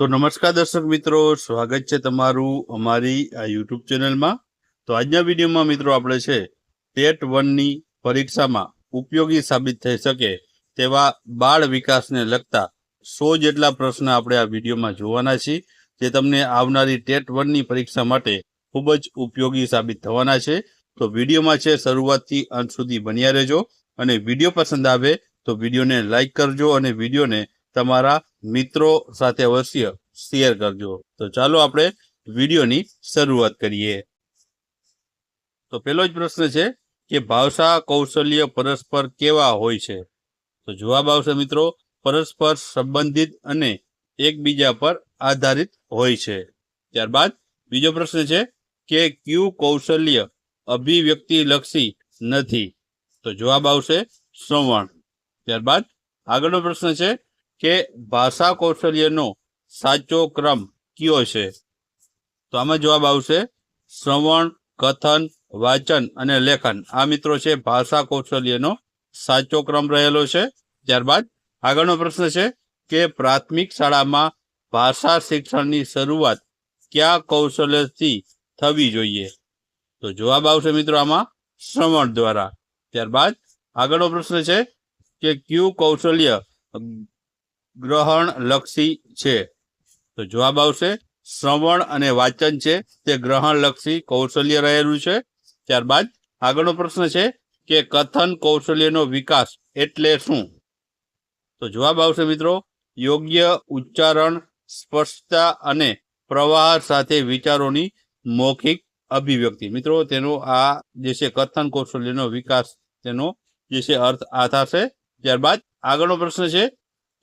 તો નમસ્કાર દર્શક મિત્રો, સ્વાગત છે તમારું અમારી આ યુટ્યુબ ચેનલમાં. તો આજના વિડીયોમાં મિત્રો આપણે છે, ટેટ વનની પરીક્ષામાં ઉપયોગી સાબિત થઈ શકે તેવા બાળ વિકાસને લગતા સો જેટલા પ્રશ્ન આપણે આ વિડીયોમાં જોવાના છીએ, જે તમને આવનારી ટેટ વનની પરીક્ષા માટે ખૂબ જ ઉપયોગી સાબિત થવાના છે. તો વિડીયોમાં છે, શરૂઆતથી અંત સુધી બન્યા રહેજો અને વીડિયો પસંદ આવે તો વિડીયોને લાઇક કરજો અને વિડીયોને તમારા મિત્રો સાથે અવશ્ય શેર કરજો. તો ચાલો આપણે વિડીયોની શરૂઆત કરીએ. તો પહેલો જ પ્રશ્ન છે કે ભાષા કૌશલ્ય પરસ્પર કેવા હોય છે? તો જવાબ આવશે મિત્રો, પરસ્પર સંબંધિત અને એકબીજા પર આધારિત હોય છે. ત્યારબાદ બીજો પ્રશ્ન છે કે કયું કૌશલ્ય અભિવ્યક્તિલક્ષી નથી? તો જવાબ આવશે શ્રવણ ત્યારબાદ આગળનો પ્રશ્ન છે કે ભાષા કૌશલ્યનો સાચો ક્રમ કયો છે? તો આમાં જવાબ આવશે, શ્રવણ, કથન, વાચન અને લેખન. આ મિત્રો છે ભાષા કૌશલ્યનો સાચો ક્રમ રહેલો છે. ત્યારબાદ આગળનો પ્રશ્ન છે કે પ્રાથમિક શાળામાં ભાષા શિક્ષણની શરૂઆત કયા કૌશલ્યથી થવી જોઈએ? તો જવાબ આવશે મિત્રો આમાં શ્રવણ દ્વારા. ત્યારબાદ આગળનો પ્રશ્ન છે કે કયું કૌશલ્ય ગ્રહણ લક્ષી છે. તો જવાબ આવશે, શ્રવણ અને વાચન છે. તે ગ્રહણ લક્ષી કૌશલ્ય રહેલું છે. ત્યારબાદ આગળનો પ્રશ્ન છે કે કથન કૌશલ્યનો વિકાસ એટલે શું? તો જવાબ આવશે મિત્રો, યોગ્ય ઉચ્ચારણ, સ્પષ્ટતા અને પ્રવાહ સાથે વિચારોની મૌખિક અભિવ્યક્તિ. મિત્રો, તેનો આ જે છે કથન કૌશલ્યનો વિકાસ, તેનો જે છે અર્થ આ થશે. ત્યારબાદ આગળનો પ્રશ્ન છે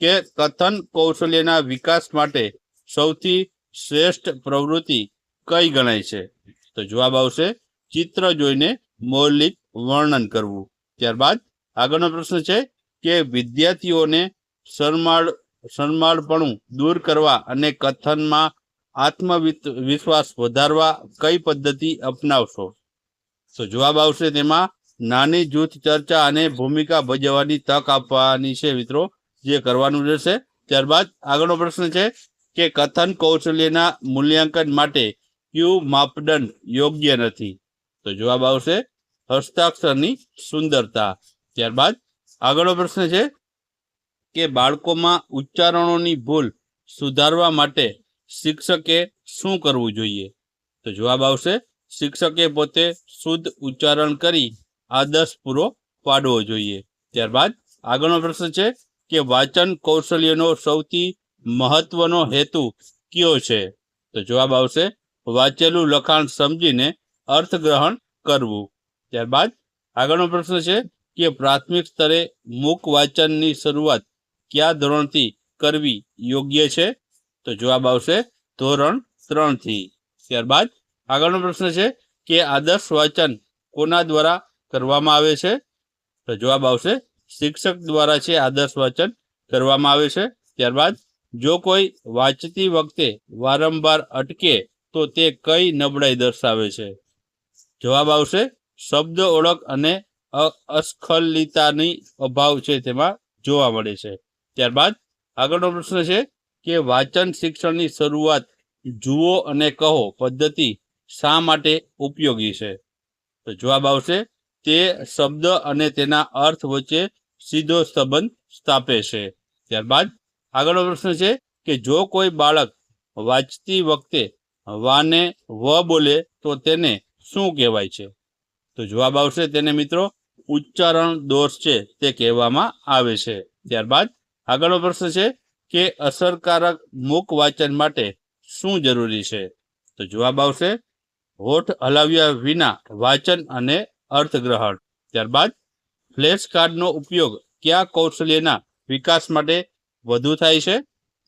કે કથન કૌશલ્યના વિકાસ માટે સૌથી શ્રેષ્ઠ પ્રવૃત્તિ કઈ ગણાય છે? તો જવાબ આવશે, ચિત્ર જોઈને મૌલિક વર્ણન કરવું. ત્યારબાદ આગળનો પ્રશ્ન છે કે વિદ્યાર્થીઓને શરમાળ, શરમાળપણું દૂર કરવા અને કથનમાં આત્મવિશ્વાસ વધારવા કઈ પદ્ધતિ અપનાવશો? તો જવાબ આવશે તેમાં નાની જૂથ ચર્ચા અને ભૂમિકા ભજવવાની તક આપવાની છે મિત્રો. જે કરવાનું રહેશે. ત્યારબાદ આગળનો પ્રશ્ન છે કે કથન કૌશલ્યના મૂલ્યાંકન માટે ક્યુ માપદંડ યોગ્ય નથી? તો જવાબ આવશે હસ્તાક્ષરની સુંદરતા. ત્યારબાદ આગળનો પ્રશ્ન છે કે બાળકોમાં ઉચ્ચારણોની ભૂલ સુધારવા માટે શિક્ષકે શું કરવું જોઈએ? તો જવાબ આવશે શિક્ષકે પોતે શુદ્ધ ઉચ્ચારણ કરી આદર્શ પૂરો પાડવો જોઈએ. ત્યારબાદ આગળનો પ્રશ્ન છે કે વાચન કૌશલ્યનો સૌથી મહત્વનો હેતુ કયો છે? તો જવાબ આવશે, વાંચેલું લખાણ સમજીને અર્થગ્રહણ કરવું. ત્યારબાદ આગળનો પ્રશ્ન છે કે પ્રાથમિક સ્તરે મૂક વાંચનની શરૂઆત કયા ધોરણથી કરવી યોગ્ય છે? તો જવાબ આવશે ધોરણ ત્રણથી. ત્યારબાદ આગળનો પ્રશ્ન છે કે આદર્શ વાંચન કોના દ્વારા કરવામાં આવે છે? તો જવાબ આવશે શિક્ષક દ્વારા છે આદર્શ વાચન કરવામાં આવે છે. ત્યારબાદ, જો કોઈ વાંચતી વખતે વારંવાર અટકે, તો તે કઈ નબળાઈ દર્શાવે છે? જવાબ આવશે, શબ્દ ઓળખ અને અસ્ખલિતાની અભાવ છે તેમાં જોવા મળે છે. ત્યારબાદ, આગળનો પ્રશ્ન છે કે વાંચન શિક્ષણની શરૂઆત જુઓ અને કહો પદ્ધતિ શા માટે ઉપયોગી છે? તો જવાબ આવશે તે શબ્દ અને તેના અર્થ વચ્ચે સીધો સંબંધ સ્થાપે છે. ત્યારબાદ આગળનો પ્રશ્ન છે કે જો કોઈ બાળક વાંચતી વખતે વાને વ બોલે તો તેને શું કહેવાય છે? તો જવાબ આવશે તેને મિત્રો ઉચ્ચારણ દોષ છે તે કહેવામાં આવે છે. ત્યારબાદ આગળનો પ્રશ્ન છે કે અસરકારક મુખ વાંચન માટે શું જરૂરી છે? તો જવાબ આવશે, હોઠ હલાવ્યા વિના વાંચન અને અર્થગ્રહણ. ત્યારબાદ ફ્લેશ કાર્ડનો ઉપયોગ કયા કૌશલ્યના વિકાસ માટે વધુ થાય છે?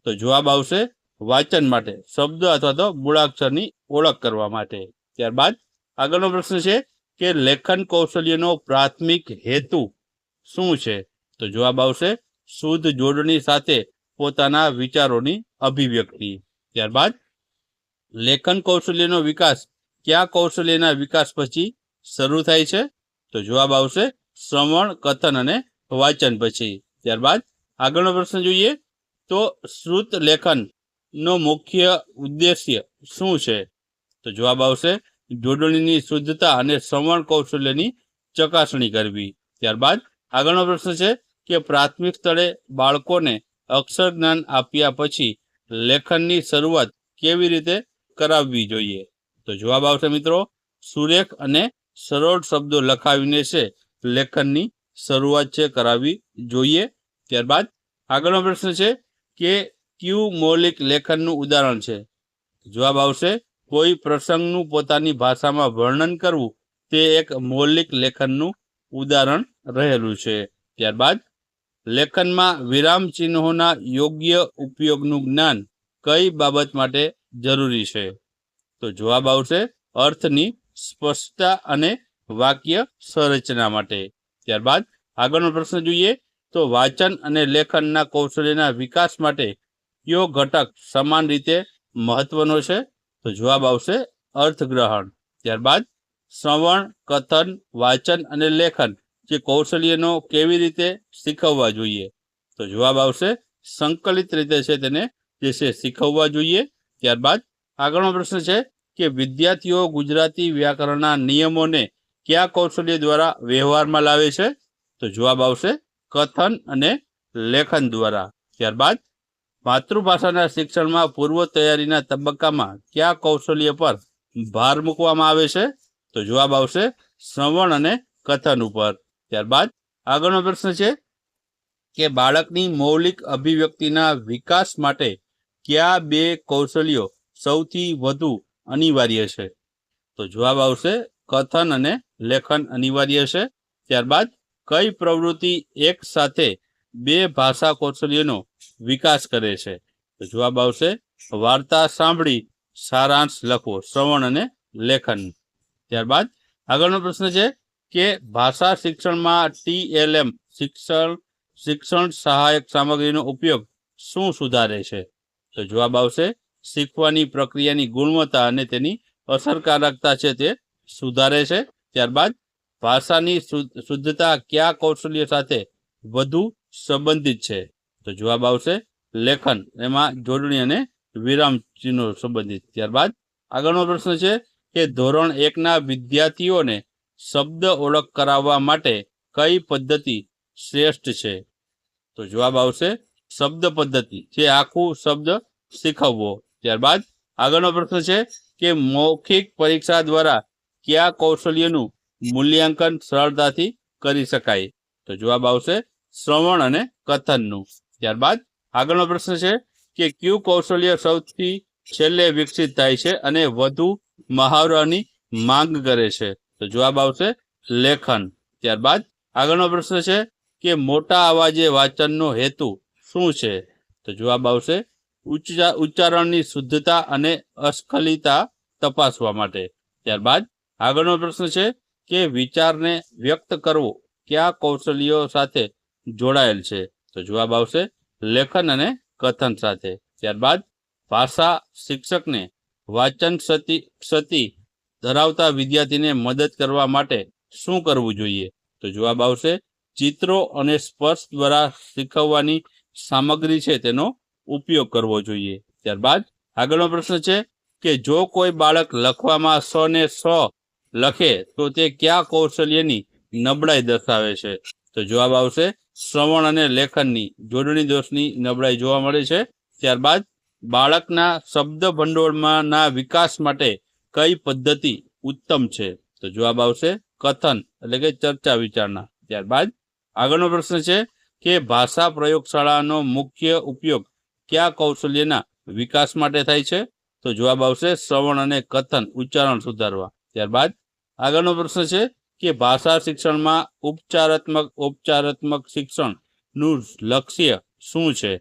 તો જવાબ આવશે વાંચન માટે, શબ્દ અથવા તો મૂળાક્ષરની ઓળખ કરવા માટે. ત્યારબાદ આગળનો પ્રશ્ન છે કે લેખન કૌશલ્યનો પ્રાથમિક હેતુ શું છે? તો જવાબ આવશે શુદ્ધ જોડણી સાથે પોતાના વિચારોની અભિવ્યક્તિ. ત્યારબાદ લેખન કૌશલ્યનો વિકાસ, કયા કૌશલ્યના વિકાસ પછી શરૂ થાય છે. તો જવાબ આવશે શ્રવણ, કથન અને વાંચન પછી. ત્યારબાદ આગળનો પ્રશ્ન જોઈએ. તો શ્રુત લેખનનો મુખ્ય ઉદ્દેશ્ય શું છે? તો જવાબ આવશે જોડણીની શુદ્ધતા અને શ્રવણ કૌશલ્યની ચકાસણી કરવી. ત્યારબાદ આગળનો પ્રશ્ન છે કે પ્રાથમિક સ્તરે બાળકોને અક્ષર જ્ઞાન આપ્યા પછી લેખનની શરૂઆત કેવી રીતે કરાવવી જોઈએ? તો જવાબ આવશે મિત્રો, સુરેખ અને સરળ શબ્દો લખાવીને છે, લેખનની શરૂઆત છે, કરાવવી જોઈએ. ત્યારબાદ આગળનો પ્રશ્ન છે કે કયું મૌલિક લેખનનું ઉદાહરણ છે? જવાબ આવશે, કોઈ પ્રસંગનું પોતાની ભાષામાં વર્ણન કરવું તે એક મૌલિક લેખનનું ઉદાહરણ રહેલું છે. ત્યારબાદ, લેખનમાં વિરામ ચિહ્નોના યોગ્ય ઉપયોગનું જ્ઞાન કઈ બાબત માટે જરૂરી છે? તો જવાબ આવશે, અર્થની સ્પષ્ટતા અને વાક્ય સંરચના માટે. ત્યારબાદ આગળનો પ્રશ્ન જોઈએ તો વાંચન અને લેખનના કૌશલ્યના વિકાસ માટે કયો ઘટક સમાન રીતે મહત્વનો છે? તો જવાબ આવશે અર્થગ્રહણ. ત્યારબાદ શ્રવણ, કથન, વાંચન અને લેખન જે કૌશલ્યનો કેવી રીતે શીખવવા જોઈએ? તો જવાબ આવશે સંકલિત રીતે છે તેને જે છે શીખવવા જોઈએ. ત્યારબાદ આગળનો પ્રશ્ન છે કે વિદ્યાર્થીઓ ગુજરાતી વ્યાકરણના નિયમોને કયા કૌશલ્ય દ્વારા વ્યવહારમાં લાવે છે? તો જવાબ આવશે કથન અને લેખન દ્વારા. ત્યારબાદ માતૃભાષાના શિક્ષણમાં પૂર્વ તૈયારીના તબક્કામાં કયા કૌશલ્ય પર ભાર મૂકવામાં આવે છે? તો જવાબ આવશે શ્રવણ અને કથન ઉપર. ત્યારબાદ આગળનો પ્રશ્ન છે કે બાળકની મૌલિક અભિવ્યક્તિના વિકાસ માટે કયા બે કૌશલ્યો સૌથી વધુ અનિવાર્ય છે. તો જવાબ આવશે, કથન અને લેખન અનિવાર્ય છે. ત્યારબાદ, કઈ પ્રવૃત્તિ એક સાથે બે ભાષા કૌશલ્યનો વિકાસ કરે છે? તો જવાબ આવશે, વાર્તા સાંભળી, સારાંશ લખવો, શ્રવણ અને લેખન. ત્યારબાદ, આગળનો પ્રશ્ન છે કે ભાષા શિક્ષણમાં ટીએલએમ શિક્ષણ શિક્ષણ સહાયક સામગ્રીનો ઉપયોગ શું સુધારે છે? તો જવાબ આવશે શીખવાની પ્રક્રિયાની ગુણવત્તા અને તેની અસરકારકતા છે તે સુધારે છે. ત્યારબાદ ભાષાની શુદ્ધતા કયા કૌશલ્ય સાથે વધુ સંબંધિત છે? તો જવાબ આવશે લેખન. એમાં જોડણી અને વિરામ ચિહ્નો સંબંધિત. ત્યારબાદ આગળનો પ્રશ્ન છે કે ધોરણ એકના વિદ્યાર્થીઓને શબ્દ ઓળખ કરાવવા માટે કઈ પદ્ધતિ શ્રેષ્ઠ છે? તો જવાબ આવશે શબ્દ પદ્ધતિ. જે આખું શબ્દ શીખવવો. ત્યારબાદ આગળનો પ્રશ્ન છે કે મૌખિક પરીક્ષા દ્વારા કયા કૌશલ્યનું મૂલ્યાંકન સરળતાથી કરી શકાય? તો જવાબ આવશે શ્રવણ અને કથનનું. ત્યારબાદ આગળનો પ્રશ્ન છે કે કયું કૌશલ્ય સૌથી છેલ્લે વિકસિત થાય છે અને વધુ મહાવરાની માંગ કરે છે? તો જવાબ આવશે લેખન. ત્યારબાદ આગળનો પ્રશ્ન છે કે મોટા અવાજે વાંચનનો હેતુ શું છે? તો જવાબ આવશે ઉચ્ચારણની શુદ્ધતા અને અસ્ખલિતા તપાસવા માટે. ત્યારબાદ આગળનો પ્રશ્ન છે કે વિચારને વ્યક્ત કરવો કયા કૌશલ્યો સાથે જોડાયેલ છે? તો જવાબ આવશે લેખન અને કથન સાથે. ત્યારબાદ ભાષા શિક્ષકને વાચન ક્ષતિ ક્ષતિ ધરાવતા વિદ્યાર્થીને મદદ કરવા માટે શું કરવું જોઈએ? તો જવાબ આવશે ચિત્રો અને સ્પર્શ દ્વારા શીખવવાની સામગ્રી છે તેનો ઉપયોગ કરવો જોઈએ. ત્યારબાદ આગળનો પ્રશ્ન છે કે જો કોઈ બાળક લખવામાં સ ને સ લખે, તો તે કયા કૌશલ્યની નબળાઈ દર્શાવે છે? તો જવાબ આવશે શ્રવણ અને લેખનની, જોડણી દોષની નબળાઈ જોવા મળે છે. ત્યારબાદ બાળકના શબ્દ ભંડોળમાંના વિકાસ માટે કઈ પદ્ધતિ ઉત્તમ છે? તો જવાબ આવશે કથન, એટલે કે ચર્ચા વિચારણા. ત્યારબાદ આગળનો પ્રશ્ન છે કે ભાષા પ્રયોગશાળાનો મુખ્ય ઉપયોગ કયા કૌશલ્યના વિકાસ માટે થાય છે? તો જવાબ આવશે શ્રવણ અને કથન, ઉચ્ચારણ સુધારવા. ત્યારબાદ આગળનો પ્રશ્ન છે કે ભાષા શિક્ષણમાં ઉપચારાત્મક, ઔપચારાત્મક શિક્ષણનું લક્ષ્ય શું છે?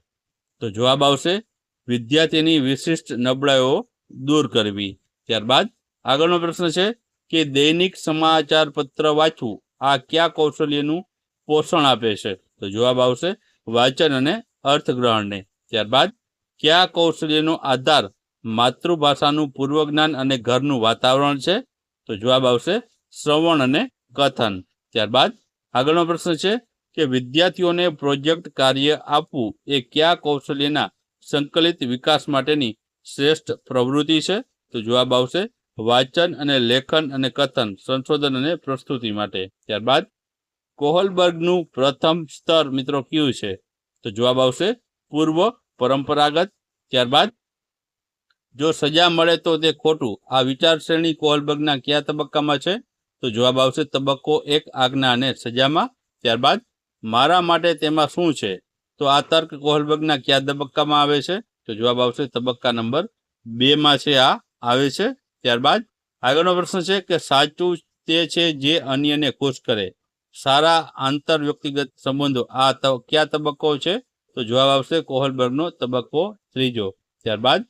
તો જવાબ આવશે વિદ્યાર્થીની વિશિષ્ટ નબળાઈઓ દૂર કરવી. ત્યારબાદ આગળનો પ્રશ્ન છે કે દૈનિક સમાચાર પત્ર વાંચવું આ કયા કૌશલ્યનું પોષણ આપે છે? તો જવાબ આવશે વાંચન અને અર્થગ્રહણને. ત્યારબાદ કયા કૌશલ્યનો આધાર માતૃભાષાનું પૂર્વજ્ઞાન અને ઘરનું વાતાવરણ છે? તો જવાબ આવશે શ્રવણ અને કથન. ત્યારબાદ આગળનો પ્રશ્ન છે કે વિદ્યાર્થીઓને પ્રોજેક્ટ કાર્ય આપવું એ કયા કૌશલ્યના સંકલિત વિકાસ માટેની શ્રેષ્ઠ પ્રવૃત્તિ છે? તો જવાબ આવશે વાંચન અને લેખન અને કથન, સંશોધન અને પ્રસ્તુતિ માટે. ત્યારબાદ કોહલબર્ગનું પ્રથમ સ્તર મિત્રો કયું છે? તો જવાબ આવશે પૂર્વ પરંપરાગત, ત્યારબાદ જો સજા મળે તો તે ખોટું. આ વિચાર શ્રેણી કોહલબર્ગના કયા તબક્કામાં છે? તો જવાબ આવશે તબક્કો એક, આજ્ઞા અને સજામાં. ત્યારબાદ, મારા માટે તેમાં શું છે? તો આ તર્ક કોહલબર્ગના કયા તબક્કામાં આવે છે? તો જવાબ આવશે તબક્કા નંબર બે માં છે આ, આવે છે. ત્યારબાદ, આગળનો પ્રશ્ન છે કે સાચું તે છે જે અન્યને ખુશ કરે. સારા આંતર વ્યક્તિગત સંબંધો. આ કયા તબક્કો છે? તો જવાબ આવશે કોહલબર્ગનો તબક્કો ત્રીજો. ત્યારબાદ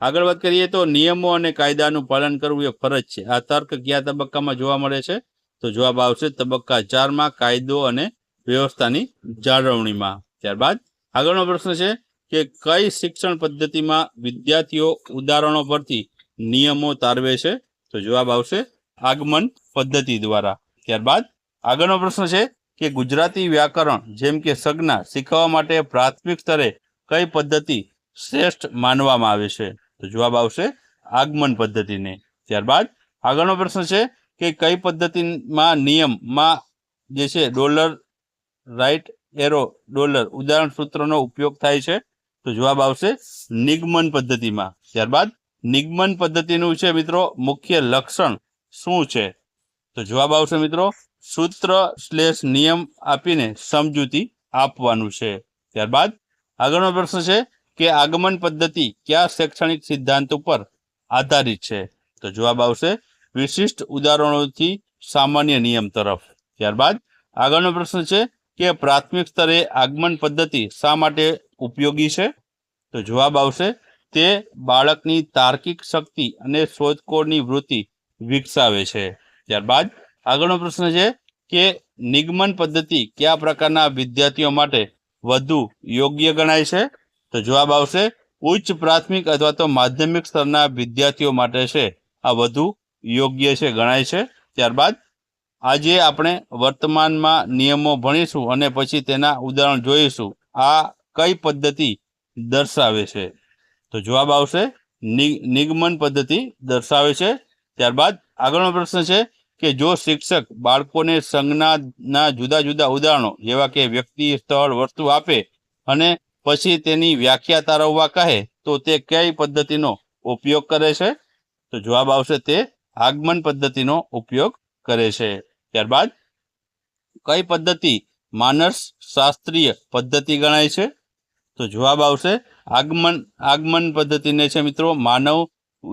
આગળ વાત કરીએ તો નિયમો અને કાયદાનું પાલન કરવું એ ફરજ છે. આ તર્ક કયા તબક્કામાં જોવા મળે છે? તો જવાબ આવશે તબક્કા ચારમાં કાયદો અને વ્યવસ્થાની જાળવણીમાં. ત્યારબાદ આગળનો પ્રશ્ન છે કે કઈ શિક્ષણ પદ્ધતિમાં વિદ્યાર્થીઓ ઉદાહરણો પરથી નિયમો તારવે છે? તો જવાબ આવશે આગમન પદ્ધતિ દ્વારા. ત્યારબાદ આગળનો પ્રશ્ન છે કે ગુજરાતી વ્યાકરણ, જેમ કે સંજ્ઞા, શીખવવા માટે પ્રાથમિક સ્તરે કઈ પદ્ધતિ શ્રેષ્ઠ માનવામાં આવે છે? તો જવાબ આવશે આગમન પદ્ધતિને. ત્યારબાદ આગળનો પ્રશ્ન છે કે કઈ પદ્ધતિમાં નિયમમાં જે છે ડોલર રાઈટ એરો ડોલર ઉદાહરણ સૂત્રનો ઉપયોગ થાય છે? તો જવાબ આવશે નિગમન પદ્ધતિમાં. ત્યારબાદ નિગમન પદ્ધતિનું છે મિત્રો મુખ્ય લક્ષણ શું છે? તો જવાબ આવશે મિત્રો સૂત્ર સ્લેશ નિયમ આપીને સમજૂતી આપવાનું છે. ત્યારબાદ આગળનો પ્રશ્ન છે કે આગમન પદ્ધતિ કયા શૈક્ષણિક સિદ્ધાંત ઉપર આધારિત છે? તો જવાબ આવશે વિશિષ્ટ ઉદાહરણોથી સામાન્ય નિયમ તરફ. ત્યારબાદ આગળનો પ્રશ્ન છે કે પ્રાથમિક સ્તરે આગમન પદ્ધતિ શા માટે ઉપયોગી છે? તો જવાબ આવશે તે બાળકની તાર્કિક શક્તિ અને શોધખોળની વૃત્તિ વિકસાવે છે. ત્યારબાદ આગળનો પ્રશ્ન છે કે નિગમન પદ્ધતિ કયા પ્રકારના વિદ્યાર્થીઓ માટે વધુ યોગ્ય ગણાય છે? તો જવાબ આવશે, ઉચ્ચ પ્રાથમિક અથવા તો માધ્યમિક સ્તરના વિદ્યાર્થીઓ માટે છે. આ વધુ યોગ્ય છે, ગણાય છે. ત્યારબાદ આજે આપણે વર્તમાનમાં નિયમો ભણીશું અને પછી તેના ઉદાહરણ જોઈશું. આ કઈ પદ્ધતિ દર્શાવે છે? તો જવાબ આવશે નિગમન પદ્ધતિ દર્શાવે છે. ત્યારબાદ આગળનો પ્રશ્ન છે કે જો શિક્ષક બાળકોને સંજ્ઞાના જુદા જુદા ઉદાહરણો, જેવા કે વ્યક્તિ, સ્થળ, વસ્તુ આપે અને પછી તેની વ્યાખ્યા તારવવા કહે, તો તે કઈ પદ્ધતિનો ઉપયોગ કરે છે? તો જવાબ આવશે તે આગમન પદ્ધતિનો ઉપયોગ કરે છે. ત્યારબાદ, કઈ પદ્ધતિ માનસ શાસ્ત્રીય પદ્ધતિ ગણાય છે? તો જવાબ આવશે આગમન આગમન પદ્ધતિને છે મિત્રો, માનવ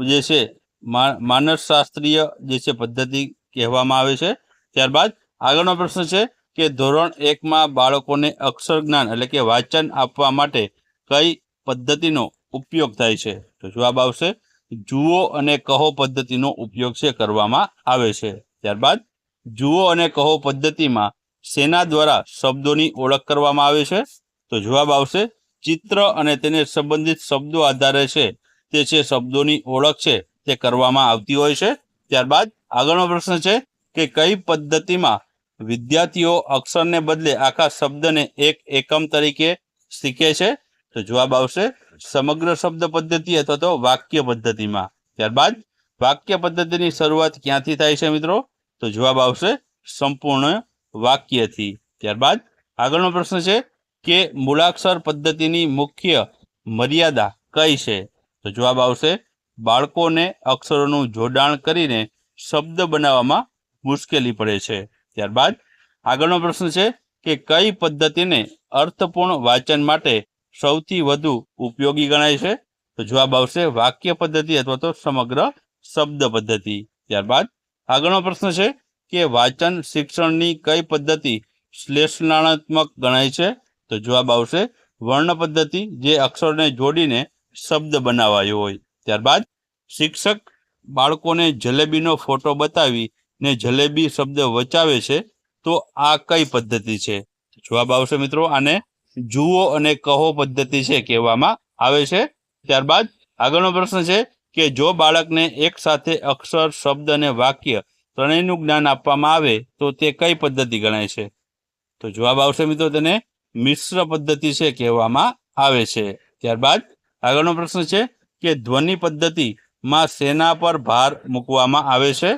જે છે, મા- માનસશાસ્ત્રીય જે છે પદ્ધતિ કહેવામાં આવે છે. ત્યારબાદ આગળનો પ્રશ્ન છે કે ધોરણ એકમાં બાળકોને અક્ષર જ્ઞાન એટલે કે વાંચન આપવા માટે કઈ પદ્ધતિનો ઉપયોગ થાય છે? તો જવાબ આવશે, જુઓ અને કહો પદ્ધતિનો ઉપયોગ છે કરવામાં આવે છે. ત્યારબાદ, જુઓ અને કહો પદ્ધતિમાં સેના દ્વારા શબ્દોની ઓળખ કરવામાં આવે છે? તો જવાબ આવશે, ચિત્ર અને તેને સંબંધિત શબ્દો આધારે છે. તે છે શબ્દોની ઓળખ છે તે કરવામાં આવતી હોય છે. ત્યારબાદ આગળનો પ્રશ્ન છે કે કઈ પદ્ધતિમાં વિદ્યાર્થીઓ અક્ષરને બદલે આખા શબ્દને એક એકમ તરીકે શીખે છે? તો જવાબ આવશે સમગ્ર શબ્દ પદ્ધતિ અથવા તો વાક્ય પદ્ધતિમાં. ત્યારબાદ વાક્ય પદ્ધતિની શરૂઆત ક્યાંથી થાય છે મિત્રો? તો જવાબ આવશે સંપૂર્ણ વાક્યથી. ત્યારબાદ આગળનો પ્રશ્ન છે કે મૂળાક્ષર પદ્ધતિની મુખ્ય મર્યાદા કઈ છે? તો જવાબ આવશે બાળકોને અક્ષરોનું જોડાણ કરીને શબ્દ બનાવવામાં મુશ્કેલી પડે છે. ત્યારબાદ આગળનો પ્રશ્ન છે કે કઈ પદ્ધતિને અર્થપૂર્ણ વાંચન માટે સૌથી વધુ ઉપયોગી ગણાય છે? તો જવાબ આવશે વાક્ય પદ્ધતિ અથવા તો સમગ્ર શબ્દ પદ્ધતિ. ત્યારબાદ આગળનો પ્રશ્ન છે કે વાંચન શિક્ષણની કઈ પદ્ધતિ શ્લેષણાત્મક ગણાય છે? તો જવાબ આવશે વર્ણ પદ્ધતિ જે અક્ષરને જોડીને શબ્દ બનાવાયો હોય. ત્યારબાદ શિક્ષક બાળકોને જલેબીનો ફોટો બતાવી ને જલેબી શબ્દ વચાવે છે, તો આ કઈ પદ્ધતિ છે? જવાબ આવશે મિત્રો આને જુઓ અને કહો પદ્ધતિ છે કહેવામાં આવે છે. ત્યારબાદ આગળનો પ્રશ્ન છે કે જો બાળકને એક સાથે અક્ષર, શબ્દ અને વાક્ય ત્રણેયનું જ્ઞાન આપવામાં આવે, તો તે કઈ પદ્ધતિ ગણાય છે? તો જવાબ આવશે મિત્રો તેને મિશ્ર પદ્ધતિ છે કહેવામાં આવે છે. ત્યારબાદ આગળનો પ્રશ્ન છે કે ધ્વનિ પદ્ધતિમાં સેના પર ભાર મૂકવામાં આવે છે?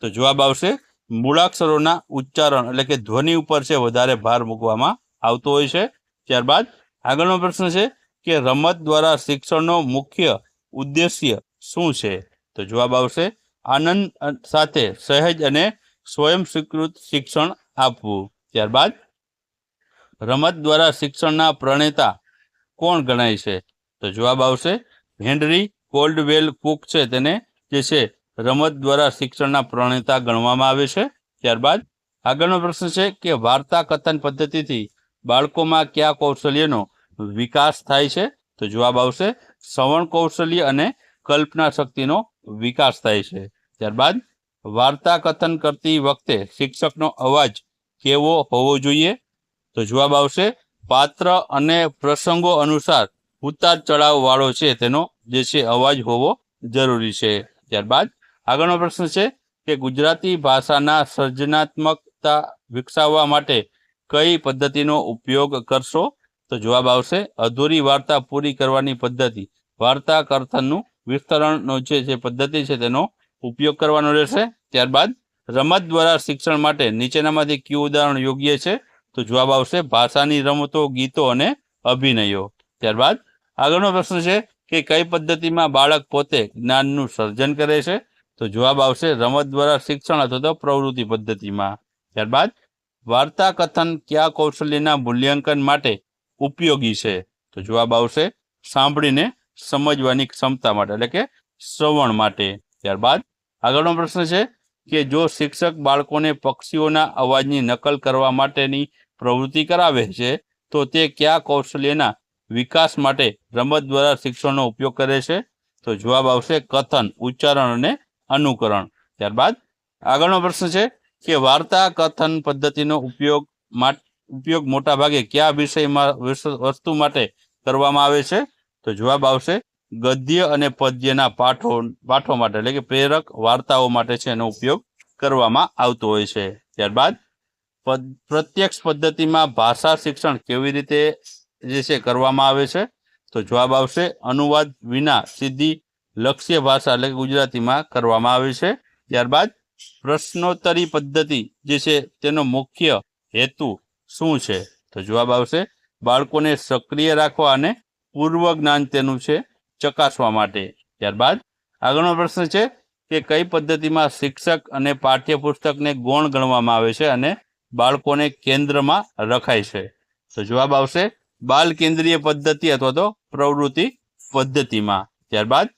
તો જવાબ આવશે, મૂળાક્ષરોના ઉચ્ચારણ એટલે કે ધ્વનિ ઉપર છે, વધારે ભાર મૂકવામાં આવતો હોય છે. ત્યારબાદ આગળનો પ્રશ્ન છે કે રમત દ્વારા શિક્ષણનો મુખ્ય ઉદ્દેશ્ય શું છે? તો જવાબ આવશે, આનંદ સાથે સહેજ અને સ્વયં સ્વીકૃત શિક્ષણ આપવું. ત્યારબાદ, રમત દ્વારા શિક્ષણના પ્રણેતા કોણ ગણાય છે? તો જવાબ આવશે, હેનરી કોલ્ડવેલ કુક છે તેને જે છે રમત દ્વારા શિક્ષણના પ્રણેતા ગણવામાં આવે છે. ત્યારબાદ આગળનો પ્રશ્ન છે કે વાર્તા કથન પદ્ધતિથી બાળકોમાં કયા કૌશલ્યનો વિકાસ થાય છે? તો જવાબ આવશે શ્રવણ કૌશલ્ય અને કલ્પના શક્તિનો વિકાસ થાય છે. ત્યારબાદ વાર્તા કથન કરતી વખતે શિક્ષકનો અવાજ કેવો હોવો જોઈએ? તો જવાબ આવશે પાત્ર અને પ્રસંગો અનુસાર ઉતાર ચડાવ વાળો છે તેનો જે છે અવાજ હોવો જરૂરી છે. ત્યારબાદ આગળનો પ્રશ્ન છે કે ગુજરાતી ભાષાના સર્જનાત્મકતા વિકસાવવા માટે કઈ પદ્ધતિનો ઉપયોગ કરશો? તો જવાબ આવશે, અધૂરી વાર્તા પૂરી કરવાની પદ્ધતિ. વાર્તા કથનનું વિસ્તરણનો જે જે પદ્ધતિ છે તેનો ઉપયોગ કરવાનો રહેશે. ત્યારબાદ રમત દ્વારા શિક્ષણ માટે નીચેનામાંથી કયું ઉદાહરણ યોગ્ય છે? તો જવાબ આવશે, ભાષાની રમતો, ગીતો અને અભિનયો. ત્યારબાદ આગળનો પ્રશ્ન છે કે કઈ પદ્ધતિમાં બાળક પોતે જ્ઞાનનું સર્જન કરે છે? તો જવાબ આવશે રમત દ્વારા શિક્ષણ અથવા તો પ્રવૃત્તિ પદ્ધતિમાં. ત્યારબાદ વાર્તા કથન કયા કૌશલ્યના મૂલ્યાંકન માટે ઉપયોગી છે? તો જવાબ આવશે સાંભળીને સમજવાની ક્ષમતા માટે, એટલે કે શ્રવણ માટે. ત્યારબાદ, આગળનો પ્રશ્ન છે કે જો શિક્ષક બાળકોને પક્ષીઓના અવાજની નકલ કરવા માટેની પ્રવૃત્તિ કરાવે છે, તો તે કયા કૌશલ્યના વિકાસ માટે રમત દ્વારા શિક્ષણનો ઉપયોગ કરે છે. તો જવાબ આવશે કથન, ઉચ્ચારણ અને અનુકરણ. ત્યારબાદ આગળનો પ્રશ્ન છે કે વાર્તા કથન પદ્ધતિનો ઉપયોગ ઉપયોગ મોટા ભાગે કયા વિષયમાં વિષ- વસ્તુ માટે કરવામાં આવે છે? તો જવાબ આવશે ગદ્ય અને પદ્યના પાઠો પાઠો માટે, એટલે કે પ્રેરક વાર્તાઓ માટે છે એનો ઉપયોગ કરવામાં આવતો હોય છે. ત્યારબાદ પ્રત્યક્ષ પદ્ધતિમાં ભાષા શિક્ષણ કેવી રીતે જે છે કરવામાં આવે છે, તો જવાબ આવશે અનુવાદ વિના સીધી લક્ષ્ય ભાષા એટલે કે ગુજરાતીમાં કરવામાં આવે છે. ત્યારબાદ પ્રશ્નોત્તરી પદ્ધતિ જે છે તેનો મુખ્ય હેતુ શું છે? તો જવાબ આવશે બાળકોને સક્રિય રાખવા અને પૂર્વ જ્ઞાન તેનું છે ચકાસવા માટે. ત્યારબાદ આગળનો પ્રશ્ન છે કે કઈ પદ્ધતિમાં શિક્ષક અને પાઠ્યપુસ્તકને ગૌણ ગણવામાં આવે છે અને બાળકોને કેન્દ્રમાં રખાય છે? તો જવાબ આવશે બાલ કેન્દ્રીય પદ્ધતિ અથવા તો પ્રવૃત્તિ પદ્ધતિમાં. ત્યારબાદ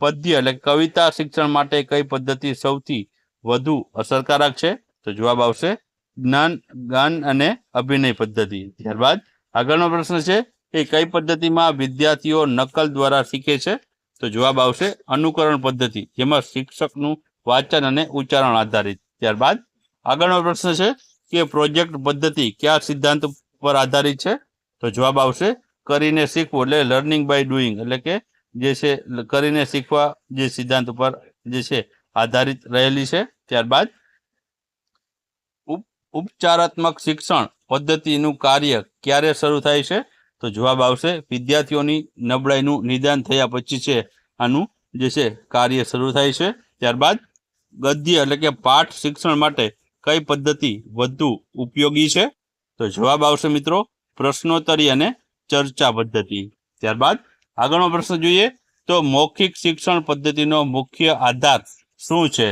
પદ્ય એટલે કવિતા શિક્ષણ માટે કઈ પદ્ધતિ સૌથી વધુ અસરકારક છે? તો જવાબ આવશે જ્ઞાન, ગાન અને અભિનય પદ્ધતિ. ત્યારબાદ આગળનો પ્રશ્ન છે કે કઈ પદ્ધતિમાં વિદ્યાર્થીઓ નકલ દ્વારા શીખે છે? તો જવાબ આવશે અનુકરણ પદ્ધતિ, જેમાં શિક્ષકનું વાંચન અને ઉચ્ચારણ આધારિત. ત્યારબાદ આગળનો પ્રશ્ન છે કે પ્રોજેક્ટ પદ્ધતિ કયા સિદ્ધાંત પર આધારિત છે? તો જવાબ આવશે કરીને શીખવું એટલે લર્નિંગ બાય ડુઈંગ એટલે કે જે છે, કરીને શીખવા જે સિદ્ધાંત ઉપર જે છે, આધારિત રહેલી છે. ત્યારબાદ ઉપ- ઉપચારાત્મક શિક્ષણ પદ્ધતિનું કાર્ય ક્યારે શરૂ થાય છે? તો જવાબ આવશે વિદ્યાર્થીઓની નબળાઈનું નિદાન થયા પછી છે, આનું જે છે, કાર્ય શરૂ થાય છે. ત્યારબાદ ગદ્ય એટલે કે પાઠ શિક્ષણ માટે કઈ પદ્ધતિ વધુ ઉપયોગી છે? તો જવાબ આવશે મિત્રો પ્રશ્નોત્તરી અને ચર્ચા પદ્ધતિ. ત્યારબાદ આગળનો પ્રશ્ન જોઈએ તો મૌખિક શિક્ષણ પદ્ધતિનો મુખ્ય આધાર શું છે?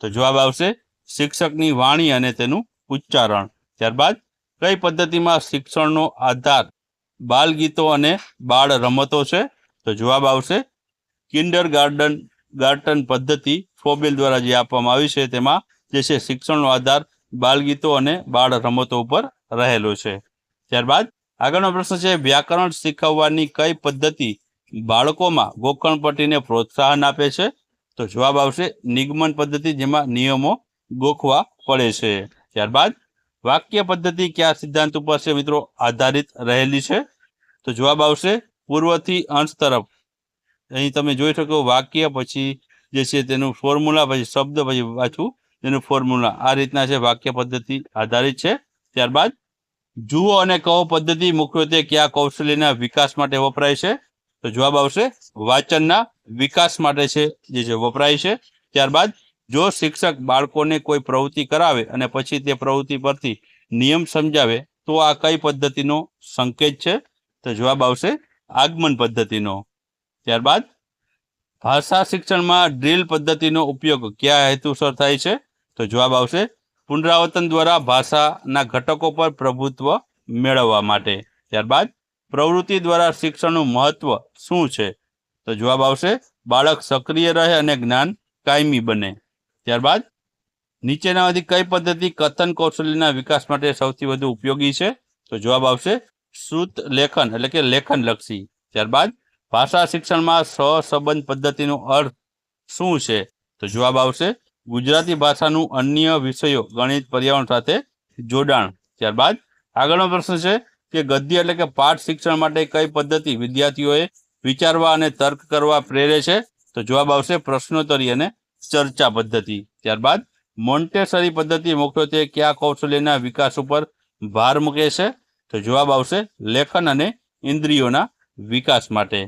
તો જવાબ આવશે શિક્ષકની વાણી અને તેનું ઉચ્ચારણ. ત્યારબાદ કઈ પદ્ધતિમાં શિક્ષણનો આધાર બાલ ગીતો અને બાળ રમતો છે? તો જવાબ આવશે કિન્ડર ગાર્ડન ગાર્ટન પદ્ધતિ ફોબેલ દ્વારા જે આપવામાં આવી છે તેમાં જે છે શિક્ષણનો આધાર બાલગીતો અને બાળ રમતો ઉપર રહેલો છે. ત્યારબાદ આગળનો પ્રશ્ન છે, વ્યાકરણ શીખવવાની કઈ પદ્ધતિ બાળકોમાં ગોખણપટ્ટીને પ્રોત્સાહન આપે છે? તો જવાબ આવશે, નિગમન પદ્ધતિ જેમાં નિયમો ગોખવા પડે છે. ત્યારબાદ, વાક્ય પદ્ધતિ કયા સિદ્ધાંત ઉપર છે મિત્રો આધારિત રહેલી છે? તો જવાબ આવશે, પૂર્વથી અંશ તરફ. અહીં તમે જોઈ શકો વાક્ય, પછી જે છે તેનું ફોર્મ્યુલા, પછી શબ્દ, પછી પાછું તેનું ફોર્મ્યુલા. આ રીતના છે વાક્ય પદ્ધતિ આધારિત છે. ત્યારબાદ જુઓ અને કહો પદ્ધતિ મુખ્યત્વે કયા કૌશલ્યના વિકાસ માટે વપરાય છે. તો જવાબ આવશે વાંચનના વિકાસ માટે છે, જે છે, વપરાય છે. ત્યારબાદ જો શિક્ષક બાળકોને કોઈ પ્રવૃત્તિ કરાવે અને પછી તે પ્રવૃત્તિ પરથી નિયમ સમજાવે, તો આ કઈ પદ્ધતિનો સંકેત છે? તો જવાબ આવશે આગમન પદ્ધતિનો. ત્યારબાદ ભાષા શિક્ષણમાં ડ્રીલ પદ્ધતિનો ઉપયોગ કયા હેતુસર થાય છે? તો જવાબ આવશે પુનરાવર્તન દ્વારા ભાષાના ઘટકો પર પ્રભુત્વ મેળવવા માટે. ત્યારબાદ પ્રવૃત્તિ દ્વારા શિક્ષણનું મહત્વ શું છે? તો જવાબ આવશે, બાળક સક્રિય રહે અને જ્ઞાન કાયમી બને. ત્યારબાદ નીચેનામાંથી કઈ પદ્ધતિ કથન કૌશલ્યના વિકાસ માટે સૌથી વધુ ઉપયોગી છે? તો જવાબ આવશે, શ્રુત લેખન એટલે કે લેખન લક્ષી ત્યારબાદ ભાષા શિક્ષણમાં સહસંબંધ પદ્ધતિનો અર્થ શું છે? તો જવાબ આવશે ગુજરાતી ભાષાનું અન્ય વિષયો, ગણિત, પર્યાવરણ સાથે જોડાણ. ત્યારબાદ આગળનો પ્રશ્ન છે કે ગદ્ય એટલે કે પાઠ શિક્ષણ માટે કઈ પદ્ધતિ વિદ્યાર્થીઓએ વિચારવા અને તર્ક કરવા પ્રેરે છે? તો જવાબ આવશે પ્રશ્નોત્તરી અને ચર્ચા પદ્ધતિ. ત્યારબાદ મોન્ટેસરી પદ્ધતિ મુખ્યત્વે કયા કૌશલ્યના વિકાસ ઉપર ભાર મૂકે છે? તો જવાબ આવશે લેખન અને ઇન્દ્રિયોના વિકાસ માટે.